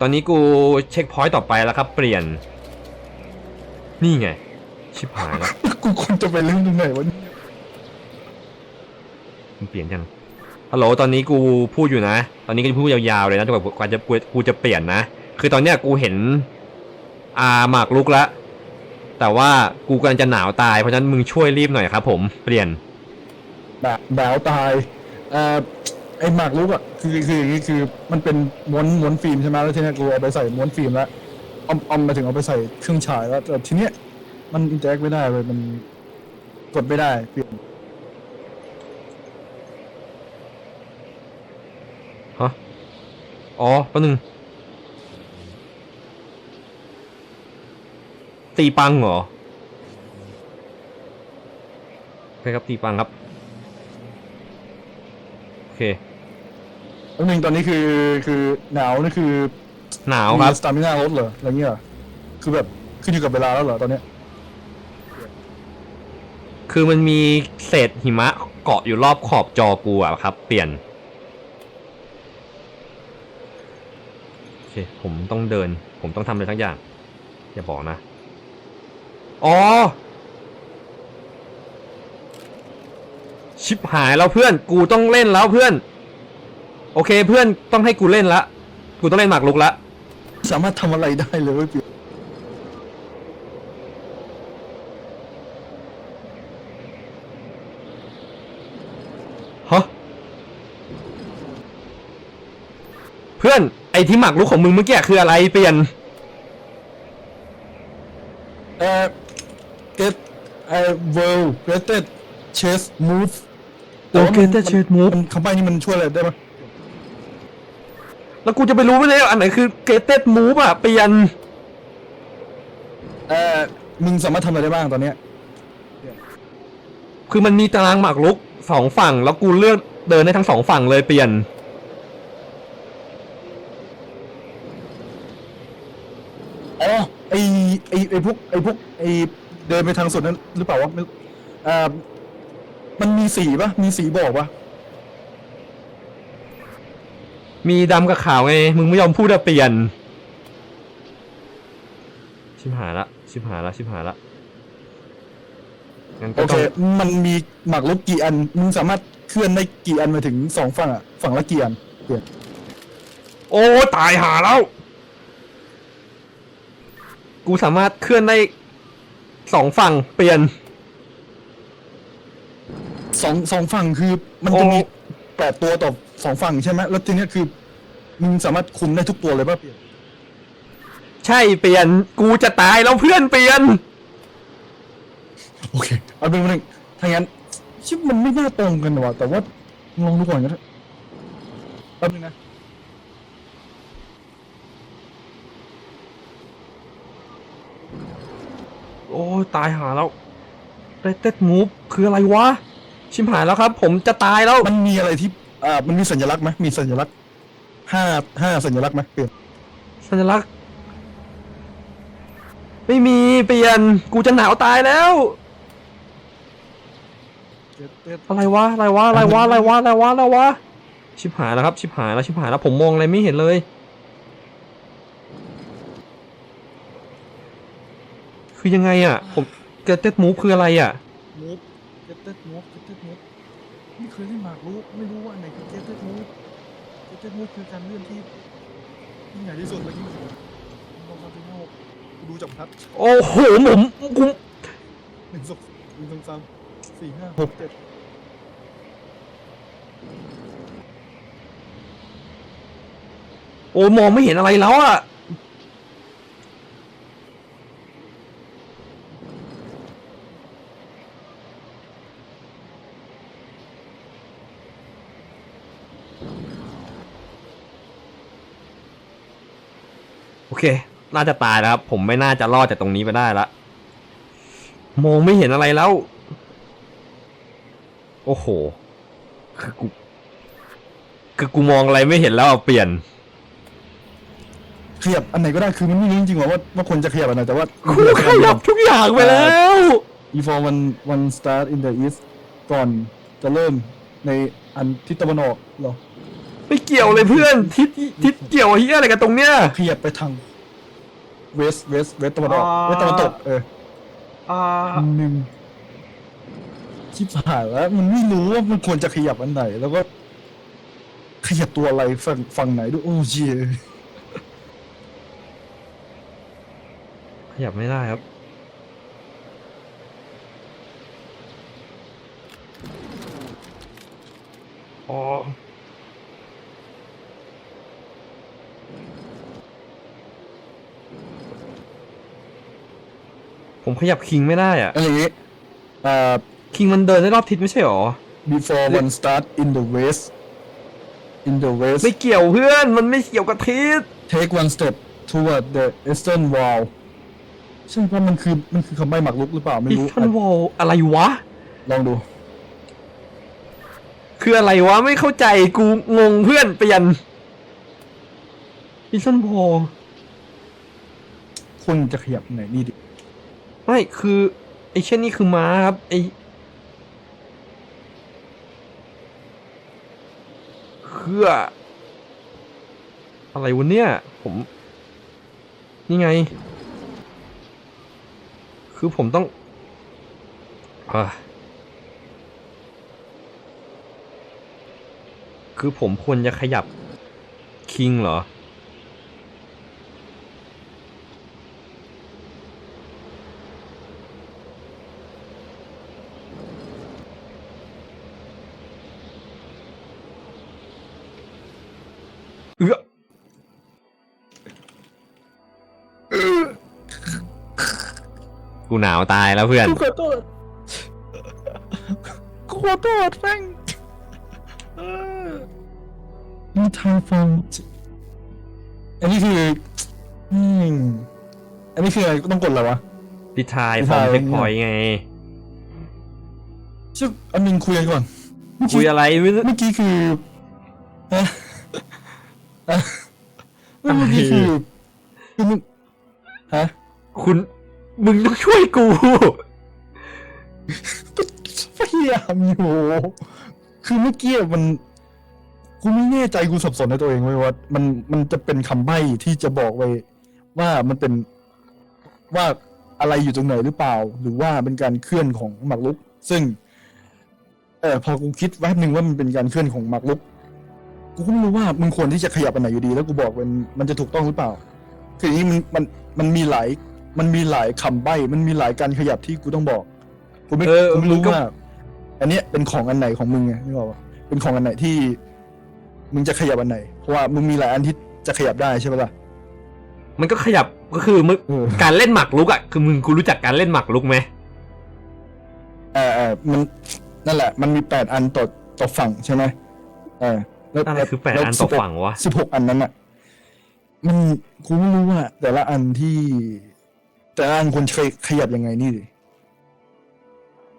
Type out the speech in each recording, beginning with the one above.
ตอนนี้กูเช็คพอยต์ต่อไปแล้วครับ เปลี่ยน นี่ไง ชิบหายแล้วกูควรจะไปเล่นตรงไหนวะมันเปลี่ยนยังฮัลโหลตอนนี้กูพูดอยู่นะ ตอนนี้ก็จะพูดยาวๆเลยนะจนกว่ากูจะกูกูจะเปลี่ยนนะ คือตอนเนี้ยกูเห็นอ่าหมากลุกแล้วแต่ว่ากูกำลังจะหนาวตายเพราะฉะนั้นมึงช่วยรีบหน่อยครับผมเปลี่ยนแบบดาวตายเอ่อ ไอหมากรุกอะคือคืออย่างนี้คือมันเป็นม้วนม้วนฟิล์มใช่ไหมแล้วทีเนี้ยกูเอาไปใส่ม้วนฟิล์มแล้วเอาเอามาถึงเอาไปใส่เครื่องฉายแล้วแต่ทีเนี้ยมันอินเตอร์แอคไม่ได้เลยมันกดไม่ได้เปลี่ยนฮะอ๋อแป๊บนึง ตีปังเหรอโอเคครับตีปังครับ โอเค แล้วหนึ่งตอนนี้คือคือหนาวนี่คือหนาวครับ สตามิน่าลดเหรออะไรเงี้ยเหรอคือแบบขึ้นอยู่กับเวลาแล้วเหรอตอนเนี้ยคือมันมีเศษหิมะเกาะอยู่รอบขอบจอกูอะครับ เปลี่ยน โอเค ผมต้องเดิน ผมต้องทำอะไรทั้งอย่าง อย่าบอกนะ อ๋อ ชิบหายแล้วเพื่อน กูต้องเล่นแล้วเพื่อน โอเคเพื่อนต้องให้กูเล่นละ กูต้องเล่นหมากลุกละ สามารถทำอะไรได้เลยเว้ยเปลี่ยนฮะ เพื่อนไอที่หมากลุกของมึงเมื่อกี้คืออะไรเปลี่ยน เอ่อ get a world greatest chess move แต่ว่ามัน Greatest chess move มันคำใบ้นี่มันช่วยอะไรได้ไหม แล้วกูจะไปรู้ไหมเนี่ยอันไหนคือ greatest move อะเปลี่ยนเอ่อมึงสามารถทำอะไรได้บ้างตอนเนี้ยคือมันมีตารางหมากรุกสองฝั่ง แล้วกูเลือกเดินได้ทั้งสองฝั่งเลยเปลี่ยน อ๋อไอไอไอพวกไอพวกไอเดินไปทางสุดนั้นหรือเปล่าวะไม่เอ่อมันมีสีปะมีสีบอกปะ มีดำกับขาวไง มึงไม่ยอมพูดอะเปลี่ยน ชิบหายละ ชิบหายละ ชิบหายละ งั้นก็โอต้เค องมันมีหมากรุกกี่อัน มึงสามารถเคลื่อนได้กี่อันมาถึงสองฝั่งอะฝั่งละกี่อันเปลี่ยนโอ้ตายหาแล้ว กูสามารถเคลื่อนได้สองฝั่งเปลี่ยน สองสองฝั่งคือมันจะโอ้มีแปดตัวต่อ สองฝั่งใช่ไหมแล้วทีเนี้ยคือมึงสามารถคุมได้ทุกตัวเลยป่ะเปลี่ยนใช่เปลี่ยนกูจะตายแล้วเพื่อนเปลี่ยน โอเคเอาเป็นว่าหนึ่งถ้างั้นชิบมันไม่น่าตรงกันว่ะแต่ว่าลองดูก่อนก็ได้แป๊บนึงนะโอ้ยตายหาแล้วเรเต็ดมูฟคืออะไรวะ ชิมหายแล้วครับ ผมจะตายแล้ว มันมีอะไรที่ อ่ามันมีสัญลักษณ์ไหมมีสัญลักษณ์ห้าห้าสัญลักษณ์ไหมเปลี่ยนสัญลักษณ์ ไม่มีเปลี่ยน กูจะหนาวตายแล้ว อะไรวะอะไรวะอะไรวะอะไรวะอะไรวะอะไรวะชิบหายแล้วครับ ชิบหายแล้วชิบหายแล้วผมมองอะไรไม่เห็นเลยคือยังไงอะ ผมเกเต็ดมูฟคืออะไรอะมูฟเกตเต็ดมูฟเกตเต็ดมูฟไม่ เคยเล่นหมากรู้ไม่รู้ว่าอันไหนคือเกตเต็ดมูฟเกตเต็ดมูฟคือการเลื่อนที่ยิ่งใหญ่ที่สุดเลยยิ่งสุดลองมาดูโลกดูจากพัดโอ้โหผมกูหนึ่งสองหนึ่งสองสามสี่ห้าหกเจ็ดโอ้มองไม่เห็นอะไรแล้วอะ เค น่าจะตายแล้วครับ ผมไม่น่าจะรอดจากตรงนี้ไปได้ละมองไม่เห็นอะไรแล้ว โอ้โห คือกู คือกูมองอะไรไม่เห็นแล้วอะเปลี่ยน ขยับอันไหนก็ได้คือมันไม่รู้จริงๆหรอว่าว่าควรจะขยับอันไหนแต่ว่ากูขยับทุกอย่างไปแล้วอีฟอร์วันวัน start in the east ก่อนจะเริ่มในอันทิศตะวันออกเหรอไม่เกี่ยวเลยเพื่อน ทิศทิศเกี่ยวเฮียอะไรกันตรงเนี้ยขยับไปทาง เวสเวสเวสตะวันออกเวสตะวันตกเอออ่าหนึ่งชิบหายแล้วมันไม่รู้ว่ามันควรจะขยับอันไหน แล้วก็ขยับตัวอะไรฝั่งฝั่งไหนด้วยโอ้เยขยับไม่ได้ครับ อ๋อ ผมขยับคิงไม่ได้อะอะไรอย่างงี้อ่าคิงมันเดินได้รอบทิศไม่ใช่หรอ before one start in the west in the west ไม่เกี่ยวเพื่อนมันไม่เกี่ยวกับทิศ take one step toward the eastern wall ใช่ป่ะมันคือมันคือคำใบ้หมักลุกหรือเปล่าไม่อีรู้ทันวอลอะไรวะ ลองดู คืออะไรวะไม่เข้าใจกูงงเพื่อนเปลี่ยนอีทันวอลคุณจะขยับไหนนี่ดิ ไม่คือ ไอ้เช่นนี้คือม้าครับ ไอ้เพื่ออะไรวะเนี่ย ผม นี่ไง คือผมต้องอาคือผมควรจะขยับคิงเหรอ กูหนาวตายแล้วเพื่อน กูขอโทษกูขอโทษแม่งเออมีทางฟังอันนี้คืออืมอันนี้คืออะไรต้องกดอะไรวะ ดิทายดิฟอทาร์ยมเช็คพอยต์ไงชื่ออันนึงคุยกันก่อนเมื่อคุกี้ยอะไรไม่รู้เมื่อกี้คือฮะฮะเมื่อกี้คือคือมึงฮะคุณ มึงต้องช่วยกูพยายามอยู่คือเมื่อกี้มันกูไม่แน่ใจกูสับสนในตัวเองเว้ยว่ามันมันจะเป็นคำใบ้ที่จะบอกไว้ว่ามันเป็นว่าอะไรอยู่ตรงไหนหรือเปล่า หรือว่าเป็นการเคลื่อนของหมากรุก ซึ่ง เออพอกูคิดแวบหนึ่งว่ามันเป็นการเคลื่อนของหมากรุกกูก็ไม่รู้ว่ามึงควรที่จะขยับอันไหนอยู่ดี แล้วกูบอกมันมันจะถูกต้องหรือเปล่า คืออย่างนี้มันมันมันมีหลาย มันมีหลายคำใบ้มันมีหลายการขยับที่กูต้องบอกกูไม่เออกูไม่รู้มึงก็ ว่าอันเนี้ยเป็นของอันไหนของมึงไงนึกออกปะเป็นของอันไหนที่ มึงจะขยับอันไหนเพราะว่ามึงมีหลายอันที่จะขยับได้ใช่ปะล่ะมันก็ขยับก็คือมึงเออการเล่นหมากรุกอะคือมึงกูรู้จักการเล่นหมากรุกไหมเออเออมันนั่นแหละ มันมีแปดอันต่อต่อฝั่งใช่ไหมเออแล้วอะไรคือแปดอันต่อฝั่งวะ สิบหกอันนั้นอะ มันกูไม่รู้ว่าแต่ละอันที่ แต่ละอันควรจะขยับยังไงนี่ดิ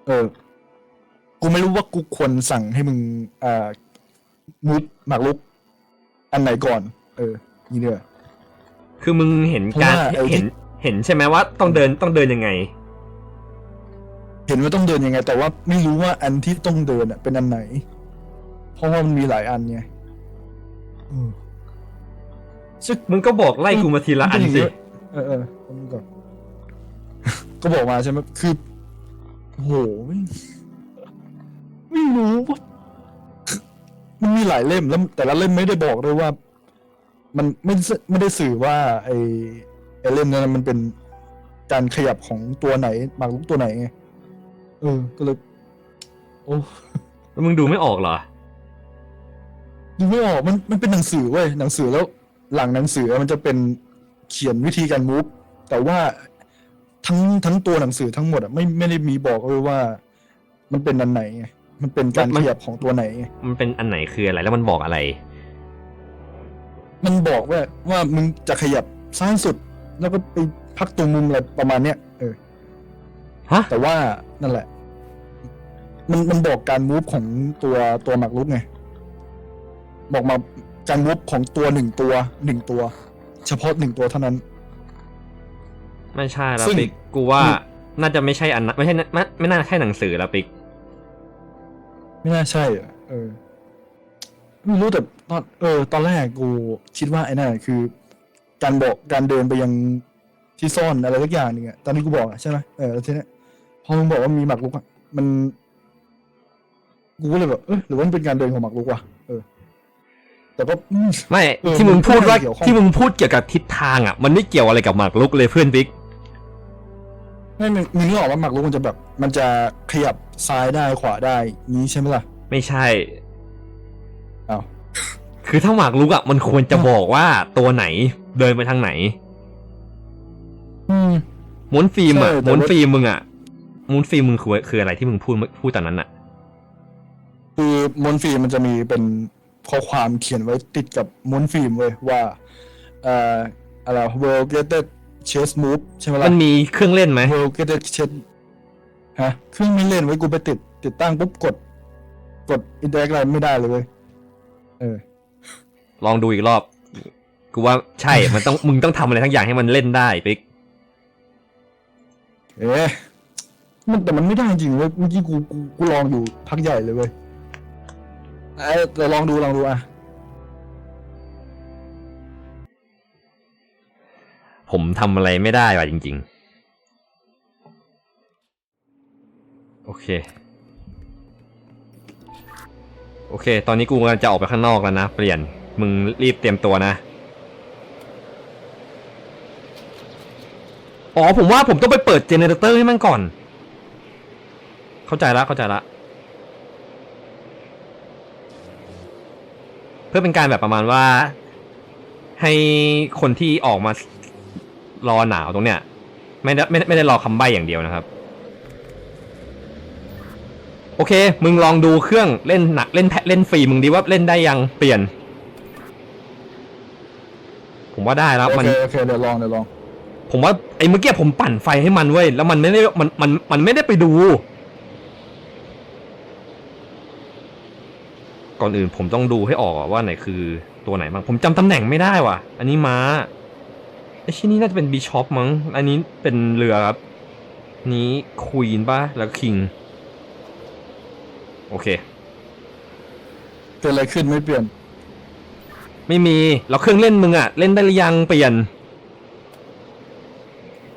เออ กูไม่รู้ว่ากูควรสั่งให้มึงอ่ามุดหมากรุก อันไหนก่อน เออ นี่เด้อคือมึงเห็นการเพราะว่าไอ้ที่เห็นเห็นใช่ไหมว่าต้องเดินต้องเดินยังไง เห็นว่าต้องเดินยังไง แต่ว่าไม่รู้ว่าอันที่ต้องเดินอะ เป็นอันไหน เพราะว่ามันมีหลายอันไงอืมซึ่งมึงก็บอกไล่กูมาทีละอันสิ เออเออเอามึงก่อน ก็บอกมาใช่ไหมคือโอ้โหไม่ไม่รู้ว่ามันมีหลายเล่มแล้ว แต่ละเล่มไม่ได้บอกด้วยว่า มันไม่ได้ไม่ได้สื่อว่า ไอ้ไอ้เล่มนั้นมันเป็นการขยับของตัวไหนหมากรุกตัวไหนไงเออ ก็เลยโอ้แล้วมึงดูไม่ออกเหรอดูไม่ออกมันมันเป็นหนังสือเว้ยหนังสือแล้ว หลังหนังสือมันจะเป็นเขียนวิธีการมูฟแต่ว่า ทั้งทั้งตัวหนังสือทั้งหมดอะไม่ไม่ได้มีบอกเลยว่า มันเป็นอันไหนไงมันเป็นการมันขยับของตัวไหนไงมันเป็นอันไหนคืออะไรแล้วมันบอกอะไร มันบอกว่าว่ามึงจะขยับซ้ายสุด แล้วก็ไปพักตรงมุมอะไรประมาณเนี้ยเออฮะแต่ว่านั่นแหละ มันมันบอกการมูฟของตัวตัวหมากรุกไงบอกมาการมูฟของตัวหนึ่งตัวหนึ่งตัว เฉพาะหนึ่งตัวเท่านั้น ไม่ใช่แล้วซึ่งปิกกูว่ามึงน่าจะไม่ใช่อันนั้นไม่ใช่ไม่ไม่น่าใช่หนังสือแล้วปิกไม่น่าใช่อะเออไม่รู้แต่ตอนเออ ตอนแรกกูคิดว่าไอ้นั่นนะคือ การบอกการเดินไปยังที่ซ่อนอะไรสักอย่างหนึงอะตอนที่กูบอกอะใช่ไหมเออแล้วทีเนี้ยพอมึงบอกว่ามีหมากรุกอะมัน กูก็เลยแบบเออหรือว่ามันเป็นการเดินของหมากรุกวะเออ แต่ก็อืมไม่เออที่มึงพูดว่ามันไม่เกี่ยวข้องที่มึงพูดเกี่ยวกับทิศทางอะมันไม่เกี่ยวอะไรกับหมากรุกเลยเพื่อนบิ๊ก ไม่มึงมึงนึกออกว่าหมากรุกมันจะแบบ มันจะขยับซ้ายได้ขวาได้งี้ใช่ไหมล่ะ ไม่ใช่ อ้าว คือถ้าหมากรุกอะมันควรจะบอกว่าตัวไหนเดินไปทางไหน อืม ม้วนฟิล์มอะใช่แต่ม้วนว่าฟิล์มมึงอะม้วนฟิล์มมึงคือคืออะไรที่มึงพูดพูดตอนนั้นอะ คือมวนฟิล์มมันจะมีเป็นข้อความเขียนไว้ติดกับมวนฟิล์มเว้ยว่าเอ่ออะไร world greatest chess move ใช่ไหมล่ะมันมีเครื่องเล่นไหม world greatest chess ฮะเครื่องไม่เล่นไว้กูไปติด ติดตั้งปุ๊บกด กดอินเตอร์อะไรไม่ได้เลยเว้ยเออ ลองดูอีกรอบ กูว่าใช่ มันต้อง มึงต้องทำอะไรทั้งอย่างให้มันเล่นได้ปิ๊ก เอ๊ะมันแต่มันไม่ได้จริงเว้ยเมื่อกี้กูกูกูลองอยู่พักใหญ่เลยเว้ยเอ้ยแต่ลองดูลองดูอะ ผมทำอะไรไม่ได้ว่ะจริง ๆ โอเค โอเค ตอนนี้กูกำลังจะออกไปข้างนอกแล้วนะ เปลี่ยน มึงรีบเตรียมตัวนะ อ๋อ ผมว่าผมต้องไปเปิดเจเนเรเตอร์ให้มันก่อน เข้าใจละเข้าใจละ เพื่อเป็นการแบบประมาณว่าให้คนที่ออกมา รอหนาวตรงเนี้ยไม่ได้ไม่ได้ไม่ได้รอคำใบ้อย่างเดียวนะครับ โอเค มึงลองดูเครื่องเล่นหนักเล่นแพะเล่นฟรีมึงดีว่าเล่นได้ยังเปลี่ยน ผมว่าได้แล้วโอมัน เคโอเคเดี๋ยวลองเดี๋ยวลองผมว่าไอ้เมื่อกี้ผมปั่นไฟให้มันเว้ยแล้วมันไม่ได้มันมันมันไม่ได้ไปดู ก่อนอื่นผมต้องดูให้ออกว่าไหนคือตัวไหนบ้างผมจำตำแหน่งไม่ได้ว่ะ อันนี้ม้า ไอ้ชิ้นนี้น่าจะเป็นบิชอปมั้ง อันนี้เป็นเรือครับ นี้ควีนป่ะ แล้วคิง โอเค เกิดอะไรขึ้นไม่เปลี่ยน ไม่มีแล้วเครื่องเล่นมึงอะเล่นได้หรือยังเปลี่ยน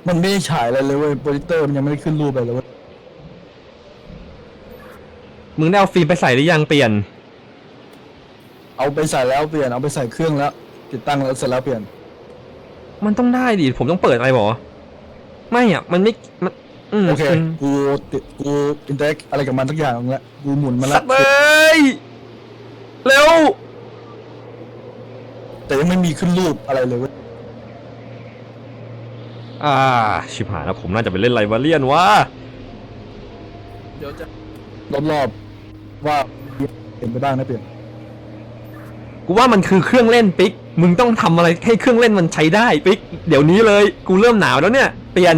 มันไม่ได้ฉายอะไรเลยเว้ยโปรเจคเตอร์มันยังไม่ได้ขึ้นรูปอะไรเลยเว้ยมึงได้เอาฟิล์มไปใส่หรือยังเปลี่ยน เอาไปใส่แล้วเปลี่ยน เอาไปใส่เครื่องแล้ว ติดตั้งแล้วเสร็จแล้วเปลี่ยน มันต้องได้ดิ ผมต้องเปิดอะไรบอไม่อะ มันไม่ มันอืมโอเคอืมกูติดกูอินเตอร์อะไรกับมันทุกอย่างแล้วกูหมุนมันสัแล้ตวว์เลยเร็ว แต่ยังไม่มีขึ้นรูปอะไรเลยเว้ยอ่า ชิบหายแล้วผมน่าจะไปเล่นไลบราเลียนวะเดี๋ยวจะรอบๆว่าเห็นไปบ้างนะเปลี่ยน กูว่ามันคือเครื่องเล่นปิ๊ก มึงต้องทำอะไรให้เครื่องเล่นมันใช้ได้ปิ๊กเดี๋ยวนี้เลยกูเริ่มหนาวแล้วเนี่ย เปลี่ยน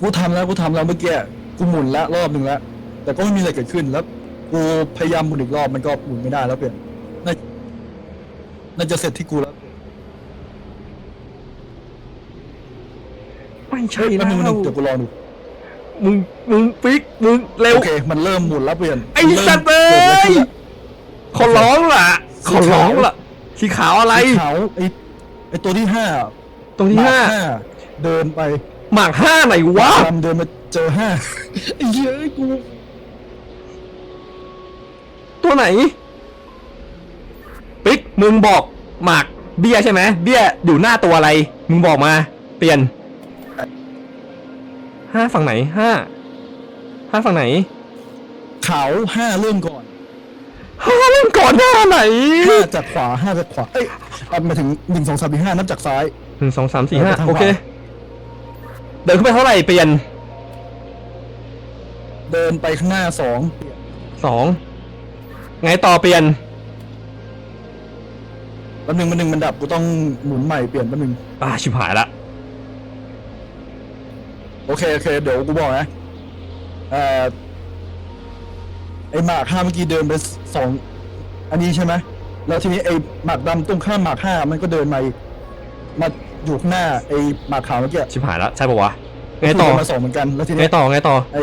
กูทำแล้วกูทำแล้วเมื่อกี้กูหมุนแล้วรอบหนึ่งแล้วแต่ก็ไม่มีอะไรเกิดขึ้นแล้ว กูพยายามหมุนอีกรอบมันก็หมุนไม่ได้แล้วเปลี่ยนน่าน่าจะเสร็จที่กูแล้วไม่ใช่เฮ้ยแล้แป๊บนึงแป๊บนึวงเดี๋ยวกูลองดูมึงมึงปิ๊กมึงเร็วโอเคมันเริ่มหมุนแล้วเปลี่ยนไอ้มันเริ่มสัตว์เอ้กิดอะไรยขึ้นแล้วขอร้องล่ะขสีอขาวร้องล่ะ สีขาวอะไรสีขาวไอ้ไอ้ตัวที่ห้าตรงที่มห้าห้าเดินไปหมากห้าไหนวะ ดำเดินมาเจอห้าไอ้เหี้ยอะกูตัวไหน ปิ๊ก มึงบอกหมากเบี้ยใช่ไหมเบี้ยอยู่หน้าตัวอะไร มึงบอกมา เปลี่ยนห้าฝั่งไหนห้าห้าฝั่งไหนขาวห้าเริ่มก่อน ห้าเล่นก่อนหน้าไหนห้าจากขวาห้าจากขวาเอ้ยเอามาถึงหนึ่งสองสามสี่ห้านับจากซ้าย หนึ่งสองสามสี่ห้าเออไปทางโอเคขวาเดินขึ้นไปเท่าไหร่เปลี่ยนเดินไปข้างหน้าสองสองไงต่อเปลี่ยน แป๊บนึงมันหนึ่งมันดับกูต้องหมุนใหม่เปลี่ยนแป๊บนึงอ่าชิบหายละ โอเคโอเคเดี๋ยวกูบอกนะเอ่อ ไอหมากห้าเมื่อกี้เดินไปสองอันนี้ใช่ไหมแล้วทีนี้ไอหมากดำตรงข้ามหมากห้ามันก็เดินมาอีกมาอยู่ข้างหน้าไอหมากขาวเมื่อกี้ชิบหายละใช่ปะวะไงต่อเดินมาสองเหมือนกันแล้วทีไงนี้ต่อไงต่อไอ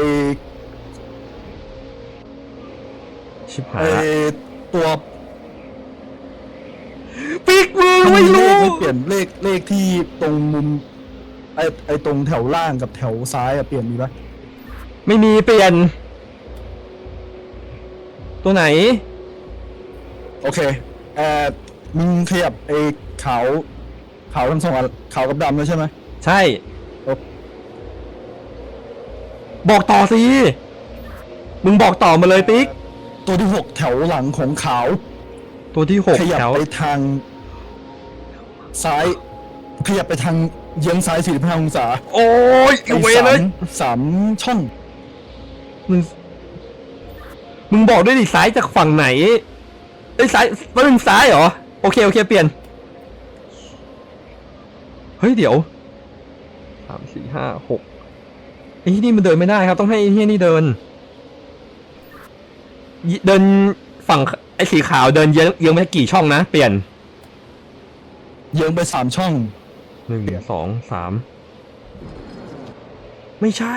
ชิบหายไอละตัวไม่รู้เลขไม่เปลี่ยนเลขเลขที่ตรงมุมไอไอตรงแถวล่างกับแถวซ้ายอะเปลี่ยนมีปะไม่มีเปลี่ยน ตัวไหน โอเคเอ่อมึงขยับไอขาวขาวทั้งสองอันขาวกับดำแล้วใช่ไหม ใช่ โอ้บอกต่อสิ มึงบอกต่อมาเลยปิ๊ก ตัวที่หกแถวหลังของขาว ตัวที่หกขยับแถวไปทาง ซ้าย ขยับไปทางเยื้องซ้าย45องศาโอ้ยไอเวสาเลยมสามช่อง มึง มึงบอกด้วยดิซ้ายจากฝั่งไหนไอ้ยซ้ายมันเป็นซ้ายเหรอ โอเค โอเค เปลี่ยน เฮ้ย เดี๋ยวสามสี่ห้าหกไอ้ที่นี่มันเดินไม่ได้ครับ ต้องให้ไอ้ที่นี่เดินยิเดินฝั่งไอ้สีขาวเดินเยื้องเยื้องไปกี่ช่องนะ เปลี่ยน เยื้องไปสามช่องหนึ่งสองสามไม่ใช่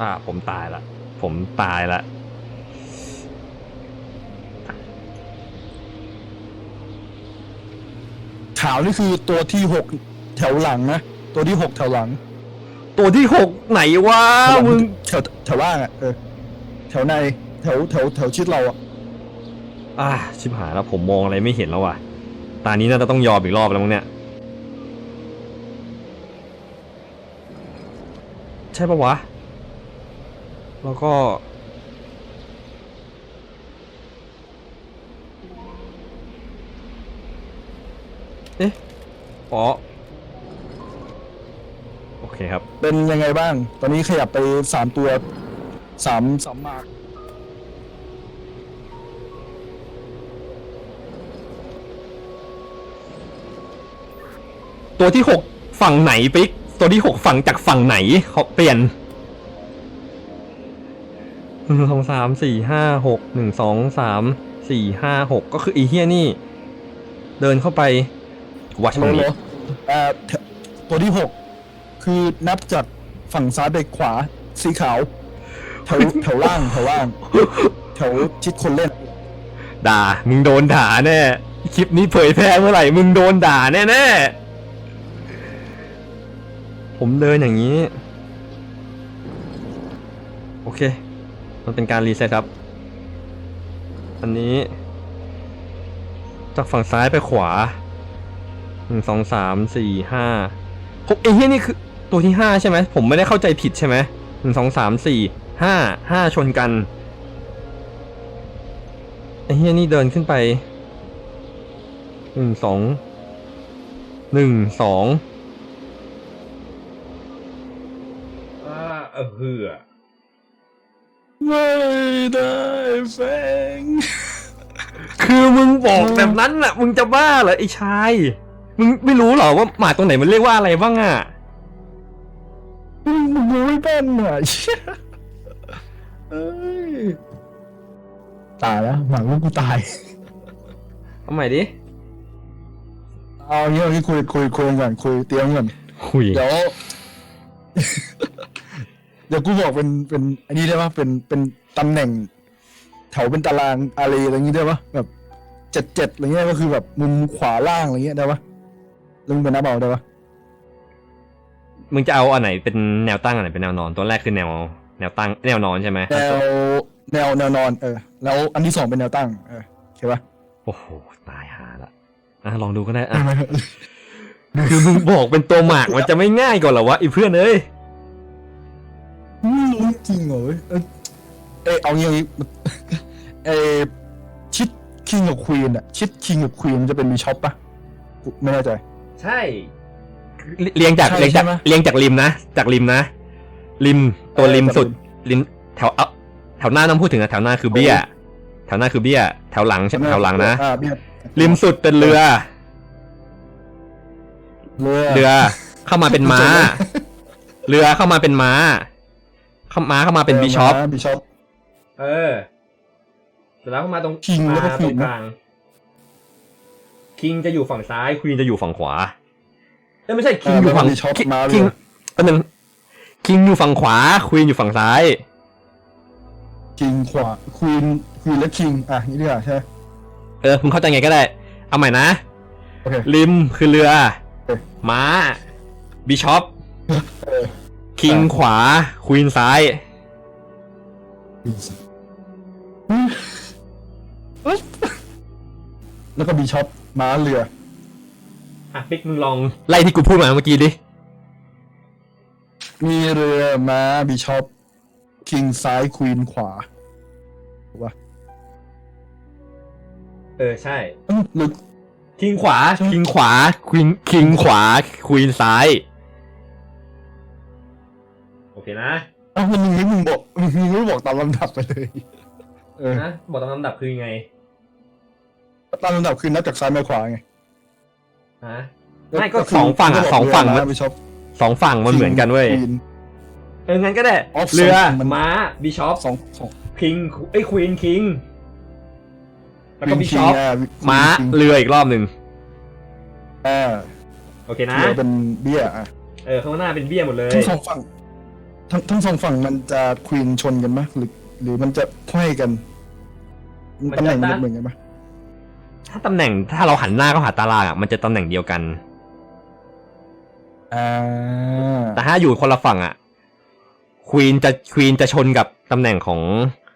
อ่า ผมตายละ ผมตายละ ขาวนี่คือตัวที่หกแถวหลังนะ ตัวที่หกแถวหลังตัวที่หกไหนวะแถวหลังมึง แถวแถวล่างอะเออ แถวใน แถวแถวแถวชิดเราอะอ่าชิบหายแล้วผมมองอะไรไม่เห็นแล้วว่ะ ตานี้น่าจะต้องยอมอีกรอบแล้วมั้งเนี่ย ใช่ปะวะ แล้วก็ เอ๊ะอ๋อโอเคครับ เป็นยังไงบ้าง ตอนนี้ขยับไปสามตัวสามสามหมาก ตัวที่หกฝั่งไหนปิ๊กตัวที่หกฝั่งจากฝั่งไหนเขาเปลี่ยน หนึ่งสองสามสี่ห้าหกหนึ่งสองสามสี่ห้าหกก็คืออีเฮียนี่ เดินเข้าไปวัดตโลรงโลนี้เอ่อแถวตัวที่หกคือนับจากฝั่งซ้ายไปขวาสีขาวแถวแถวล่างแถวล่างแถวชิดคนเล่น ด่า มึงโดนด่าแน่คลิปนี้เผยแพร่เมื่อไหร่ มึงโดนด่าแน่แน่ๆผมเดินอย่างนี้ โอเค มันเป็นการรีเซ็ตครับ อันนี้ จากฝั่งซ้ายไปขวาหนึ่งสองสามสี่ห้าหกไอ้เหี้ยนี่คือตัวที่ห้าใช่ไหมผมไม่ได้เข้าใจผิดใช่ไหมหนึ่งสองสามสี่ห้าห้าชนกันไอ้เฮียนี่เดินขึ้นไปหนึ่งสองหนึ่งสองอ่าเออเหือ ไม่ได้แฟง คือมึงบอกแบบนั้นน่ะ มึงจะบ้าเหรอไอ้ชาย มึงไม่รู้เหรอว่าหมาตรงไหนมันเรียกว่าอะไรบ้างอะ มึงรู้ไม่เป็นอะเอ้ยตายแล้วหวังว่ากูตาย เอาใหม่ดิ เอางี้เอางี้คุยคุยคุยกันก่อนคุยเตรียมก่อนคุย เดี๋ยว เดี๋ยวกูบอกเป็นเป็นอันนี้ได้ปะเป็นเป็นตำแหน่ง แถวเป็นตารางอะไรอะไรอย่างงี้ได้ปะแบบเจ็ดเจ็ดอะไรเงี้ยก็คือแบบมุมขวาล่างอะไรเงี้ยได้ปะแล้วมึงเป็นนับเอาได้ปะมึงจะเอาอันไหนเป็นแนวตั้งอันไหนเป็นแนวนอน ตัวแรกคือแนว แนวตั้งแนวนอนใช่ไหมแนวแนวแนวนอน เออ แล้วอันที่สองเป็นแนวตั้งเออโอเคปะโอ้โหตายหาละอะลองดูก็ได้อะคือมึงบอกเป็นตัวหมากมันจะไม่ง่ายกว่าเหรอวะไอ้เพื่อนเอ้ยไม่รู้ จริงเหรอเว้ยเอยเอยเอางี้เอางี้เออชิดคิงกับควีนอะชิดคิงกับควีนจะเป็นบีช็อปปะกูไม่แน่ใจ ใช่ เรียงจากใช่เรียงจากใช่ไหม เรียงจากริมนะ จากริมนะ ริมตัวเออริมจากสุดริมริมแถวเอาแถวหน้าต้องพูดถึงนะแถวหน้าคือเบี้ย แถวหน้าคือเบี้ย แถวหลังใช่แถวหลังนะ อ่าเบี้ยริมสุดเป็นเรือ เรือ เรือเข้ามาเป็นม้า เรือเข้ามาเป็นม้า เข้าม้าเข้ามาเป็นบิชอปบิชอปเออเสร็จแล้วก็มาตรงคิงแล้วก็มาควีตรนงกลางคิงจะอยู่ฝั่งซ้ายควีนจะอยู่ฝั่งขวาเอ้ยไม่ใช่คิงอยู่ฝั่งบิชอปคิงมาคิเรืงออันนึงคิงอยู่ฝั่งขวาควีนอยู่ฝั่งซ้ายคิงขวาควีนควีนและคิงอะนี่ดีกว่าใช่ไหมเออมึงเข้าใจไงก็ได้ เอาใหม่นะโอเคริมคือเรือเออม้าบิชอปเออ คิงอะขวาควีนซ้าย แล้วก็บีช็อปม้าเรือ อะปิ๊กมึงลองไล่ที่กูพูดมาเมื่อกี้ดิ มีเรือม้าบีช็อปคิงซ้ายควีนขวาถูกปะเออใช่ เอ้าหรือ คิงขวาใช่คิงขวาควีนคิงขวาควีนซ้ายโอ เคนะเอ้ามึงไม่มึงบอกมึงไม่บอกตามลำดับไปเลย เออ นะบอกตามลำดับคือยังไงตามลำดับคือนับจากซ้ายไปขวาไงฮะ ไม่ก็สองฝั่งอะสองฝั่งมันบีช็อปสองฝั่งมันเหมือนกันเว้ยเอองั้นก็ได้อ๋อเรือสองฝั่งมัน ม้าบิชอปสองสองคิงไอ้ควีนคิงแล้วก็บิชอปอะม้าคิงเรืออีกรอบหนึ่งอ่าโอเคนะเรือเป็นเบี้ยอะเออข้างหน้าเป็นเบี้ยหมดเลย ทั้งสองฝั่ง ทั้งทั้งสองฝั่งมันจะควีนชนกันไหมหรือ หรือมันจะไขว้กันมันตำแหน่งมันจะจะเหมือนกันไหมถ้าตำแหน่งถ้าเราหันหน้าเข้าหาตารางอะมันจะตำแหน่งเดียวกัน อ่าแต่ถ้าอยู่คนละฝั่งอะควีนจะควีนจะชนกับตำแหน่งของ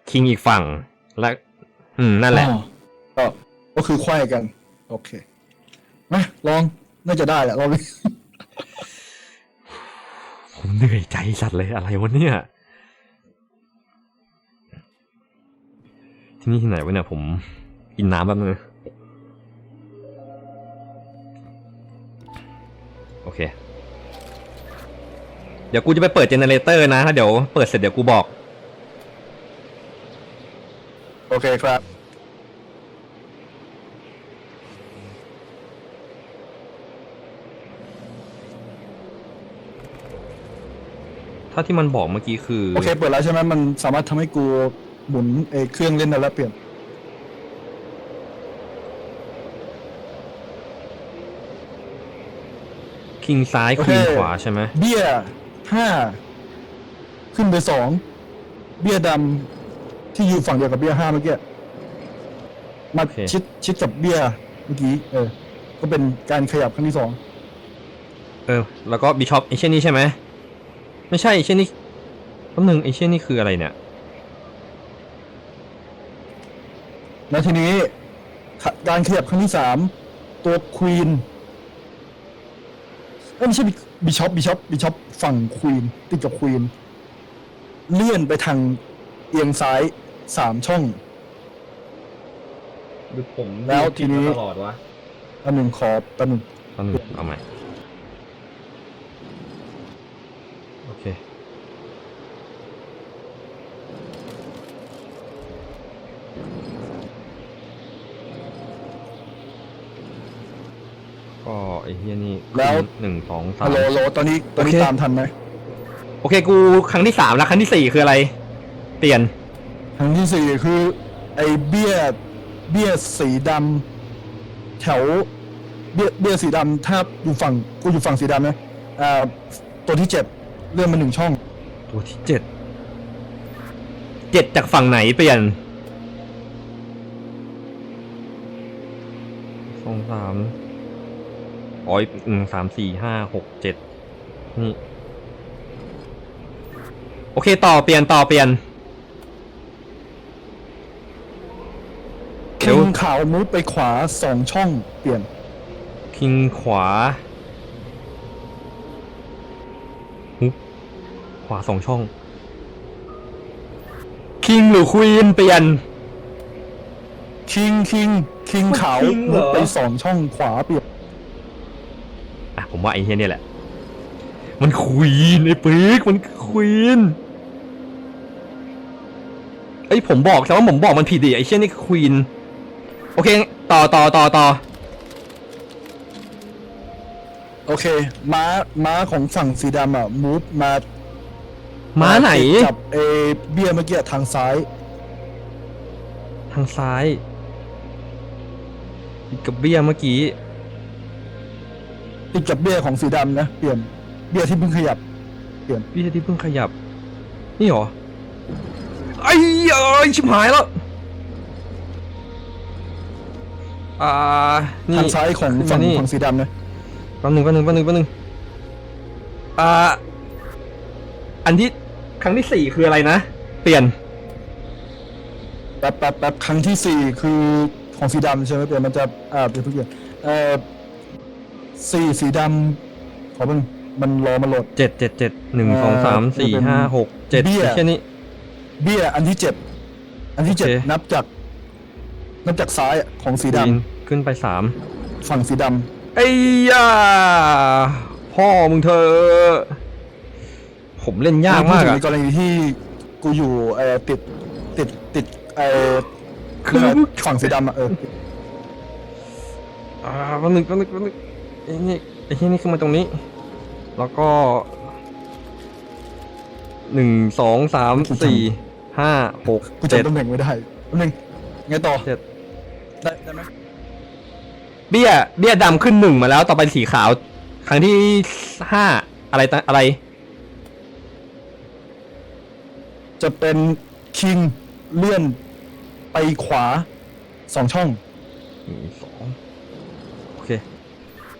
คิงอีกฝั่ง และ อืมนั่นแหละอ๋อก็ก็คือไขว้กัน โอเคมาลองน่าจะได้แหละรอบนี้ ผมเหนื่อยใจสัตว์เลยอะไรวะเนี่ยที่นี่ที่ไหนวะเนี่ยผมกินน้ำแป๊บนึงโอเค เดี๋ยวกูจะไปเปิดเจเนเรเตอร์นะถ้าเดี๋ยวเปิดเสร็จเดี๋ยวกูบอก โอเคครับาที่มันบอกเมื่อกี้คือ โอเคเปิดแล้วใช่ไหมมันสามารถทำให้กูหมุนเออเครื่องเล่นได้แล้วเปลี่ยน คิงซ้ายโอคเค วีนขวาใช่ไหมเบี้ยห้าขึ้นไปสองเบี้ยดำที่อยู่ฝั่งเดียวกับเบี้ยห้าเมื่อกี้มาชิดชิดกับเบี้ยเมื่อกี้เออ ก็เป็นการขยับครั้งที่สองเออ แล้วก็บิชอปไอเช่นนี้ใช่ไหม ไม่ใช่ไอเช่นนี้แป๊บนึงไอเช่นนี้คืออะไรเนี่ย แล้วทีนี้ขะการขยับครั้งที่สามตัวควีนเอ้ยไม่ใช่บิชอปบิชอปบิชอปฝั่งควีนติดกับควีนเลื่อนไปทางเอียงซ้ายสามช่องดูผมแล้วทีนี้ตลอดวะ อันหนึ่งขออันหนึ่งแป๊บนึงเอาใหม่โอ เคก็ไอ้เฮียนี่แล้ว หนึ่งสองสามฮัลโหลฮัลโหลตอนนี้ตอนนี้โอเค ตามทันไหมโอเค กูครั้งที่สามแล้วครั้งที่สี่คืออะไร เปลี่ยน ทางที่สี่คือไอ้เบี้ยเบี้ยสีดำแถวเบี้ยเบี้ยสีดำถ้าอยู่ฝั่งกูอยู่ฝั่งสีดำนะอ่าตัวที่เจ็ด เลื่อนมาหนึ่งช่อง ตัวที่เจ็ดเจ็ดจากฝั่งไหนเปลี่ยนสองสามอ๋อยหนึ่งสามสี่ห้าหกเจ็ดนี่โอเคต่อเปลี่ยนต่อเปลี่ยน เดี๋คิยว งขาวมุดไปขวาสองช่องเปลี่ยนคิงขวาฮุบ ขวาสองช่อง คิงหรือควีนเปลี่ยน คิงคิงคิงขาวคิงเหรมุอดไปสองช่องขวาเปลี่ยนอะผมว่าไอ้เฮียเนี่ยแหละ มันควีนไอ้ปีกมันควีนไอ้ยผมบอกแต่ว่าผมบอกมันผิดดิไอ้เชี่ยนี่ควีนโอเค ต่อต่อต่อต่อโอเค ม้าม้าของฝั่งสีดำอะมูฟมา ม้าไหนติดกับเอเบี้ยเมื่อกี้ทางซ้าย ทางซ้ายติดกับเบี้ยเมื่อกี้ ติดกับเบี้ยของสีดำนะ เปลี่ยน เบี้ยที่เพิ่งขยับ เบี้ยที่เพิ่งขยับ นี่เหรอ ไอ้เอ้ยชิบหายแล้ว อ่า นี่ ทางซ้ายของขึ้นฝั่มางนี่ฝั่งสีดำนะ แป๊บหนึ่งแป๊บหนึ่งแป๊บหนึ่งแป๊บหนึ่งอ่า อันที่ ครั้งที่สี่คืออะไรนะ เปลี่ยน แป๊บแป๊บแป๊บครั้งที่สี่คือของสีดำใช่ไหมเปลี่ยนมันจะอ่าเปลี่ยนทุกอย่างเอ่อสี่สีดำขอมันมันรอมันโหลด เจ็ดเจ็ดเจ็ดหนึ่งสองสามสี่เป็นห้าหกเจ็ดเบี้ย แค่นี้ เบี้ยอันที่เจ็ดอันที่เจ็ดโอเค นับจาก นับจากซ้ายอะของสีดำปีนขึ้นไปสามฝั่งสีดไอ้ยาพ่อมึงเธอ ผมเล่นำยากมากพูดถึงอะ ในกรณีที่กูอยู่เอ่อติดติดติดเอ่อคือ ฝั่งสีดำอะเอออ่าแป๊บนึงแป๊บนึงแป๊บนึงไอ้นี่ไอ้ที่นี่ขึ้นมาตรงนี้ แล้วก็หนึ่งสองสามสี่ห้าหกกูเจ็ดจำตำแหน่งไม่ได้ตำแหน่งไงต่อเจ็ดได้ได้ไหมเบี้ย เบี้ยดำขึ้นหนึ่งมาแล้ว ต่อไปสีขาว ครั้งที่ห้าอะไรตะอะไร จะเป็นคิงเลื่อนไปขวาสองช่อง หนึ่งสองโอเค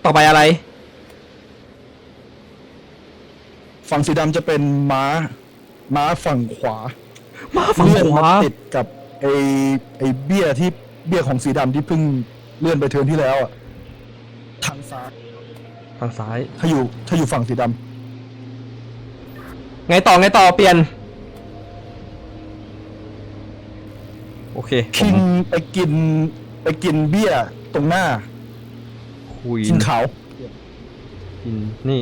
ต่อไปอะไร ฝั่งสีดำจะเป็นม้า ม้าฝั่งขวามาฝั่งเลื่อนขวามาติดกับไอไอเบี้ยที่เบี้ยของสีดำที่เพิ่งเลื่อนไปเทิร์นที่แล้วอะทางซ้ายทางซ้าย ถ้าอยู่ถ้าอยู่ฝั่งสีดไงต่อไงต่อเปลี่ยน โอเคำคิงไปกินไปกินเบี้ยตรงหน้าคุยคิงขาวกินนี่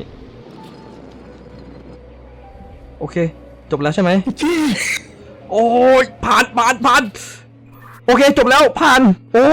โอเค จบแล้วใช่ไหม โอ้ยผ่านผ่านผ่าน โอเค จบแล้วผ่าน โอ้